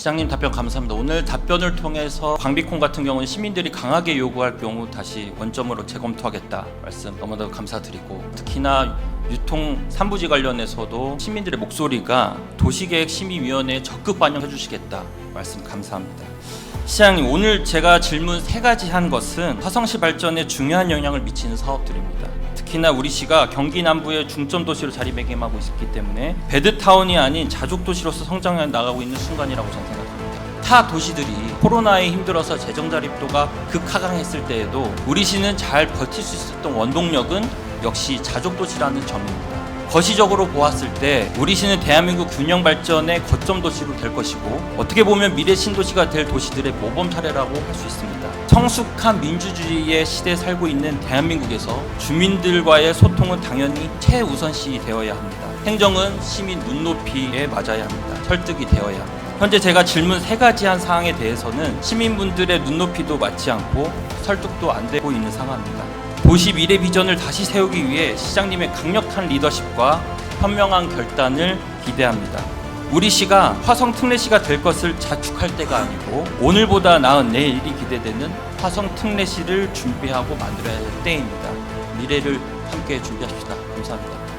시장님 답변 감사합니다. 오늘 답변을 통해서 광비콩 같은 경우는 시민들이 강하게 요구할 경우 다시 원점으로 재검토하겠다 말씀 너무나도 감사드리고 특히나 유통 3부지 관련해서도 시민들의 목소리가 도시계획심의위원회에 적극 반영해 주시겠다 말씀 감사합니다. 시장님 오늘 제가 질문 세 가지 한 것은 화성시 발전에 중요한 영향을 미치는 사업들입니다. 특히나 우리 시가 경기 남부의 중점 도시로 자리매김하고 있기 때문에 베드타운이 아닌 자족 도시로서 성장해 나가고 있는 순간이라고 저는 생각합니다. 타 도시들이 코로나에 힘들어서 재정 자립도가 극하강했을 때에도 우리 시는 잘 버틸 수 있었던 원동력은 역시 자족 도시라는 점입니다. 거시적으로 보았을 때 우리 시는 대한민국 균형 발전의 거점 도시로 될 것이고 어떻게 보면 미래 신도시가 될 도시들의 모범 사례라고 할 수 있습니다. 성숙한 민주주의의 시대에 살고 있는 대한민국에서 주민들과의 소통은 당연히 최우선시 되어야 합니다. 행정은 시민 눈높이에 맞아야 합니다. 설득이 되어야 합니다. 현재 제가 질문 세 가지 한 사항에 대해서는 시민분들의 눈높이도 맞지 않고 설득도 안 되고 있는 상황입니다. 도시 미래 비전을 다시 세우기 위해 시장님의 강력한 리더십과 현명한 결단을 기대합니다. 우리 시가 화성 특례시가 될 것을 자축할 때가 아니고 오늘보다 나은 내일이 기대되는 화성 특례시를 준비하고 만들어야 할 때입니다. 미래를 함께 준비합시다. 감사합니다.